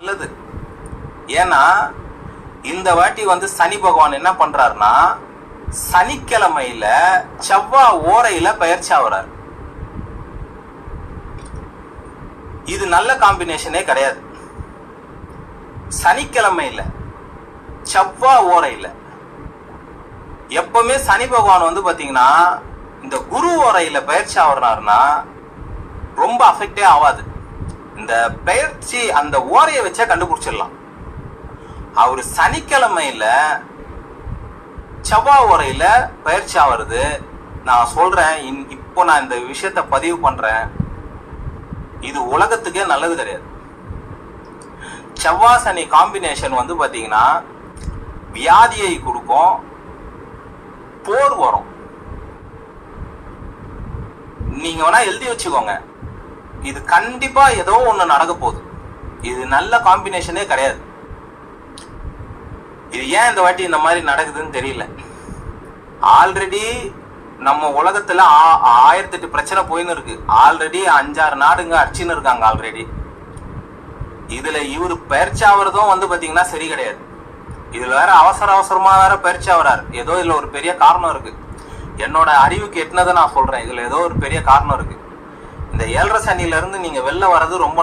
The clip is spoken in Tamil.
நல்லது. ஏன்னா இந்த வாட்டி வந்து சனி பகவான் என்ன பண்றாருன்னா சனிக்கிழமையில செவ்வாய் ஓரையில பயிற்சி ஆகுறாரு இது நல்ல காம்பினேஷனே கிடையாது. சனிக்கிழமையில செவ்வாய் ஓரையில. எப்பவுமே சனி பகவான் வந்து பாத்தீங்கன்னா இந்த குரு ஓரையில பயிற்சி ஆகுறாருன்னா ரொம்ப அஃபெக்டே ஆகாது இந்த பயிற்சி அந்த ஓரையை வச்சே கண்டுபிடிச்சிடலாம். அவர் சனிக்கிழமையில செவ்வாய் ஓரையில பயிற்சி ஆகிறது நான் சொல்றேன் இன்- இப்போ நான் இந்த விஷயத்த பதிவு பண்றேன். இது உலகத்துக்கே நல்லது கிடையாது. செவ்வாய் சனி காம்பினேஷன் வந்து பாத்தீங்கன்னா வியாதியை கொடுக்கும் போர் வரும். நீங்க வேணா எழுதி வச்சுக்கோங்க. இது கண்டிப்பா ஏதோ ஒண்ணு நடக்க போகுது. இது நல்ல காம்பினேஷனே கிடையாது. இது ஏன் இந்த வாட்டி இந்த மாதிரி நடக்குதுன்னு தெரியல. ஆல்ரெடி நம்ம உலகத்துல ஆ- ஆயிரத்தி எட்டு பிரச்சனை போயின்னு இருக்கு. ஆல்ரெடி அஞ்சாறு நாடுங்க அடிச்சுன்னு இருக்காங்க ஆல்ரெடி இதுல இவர் பயிற்சி ஆகுறதும் வந்து பாத்தீங்கன்னா சரி கிடையாது. இதுல வேற அவசர அவசரமா வேற பயிற்சி ஆகிறார் ஏதோ இதுல ஒரு பெரிய காரணம் இருக்கு. என்னோட அறிவுக்கு எட்டினதை நான் சொல்றேன். இதுல ஏதோ ஒரு பெரிய காரணம் இருக்கு. இந்த ஏழரை சனியில இருந்து வெளில வர்றது ரொம்ப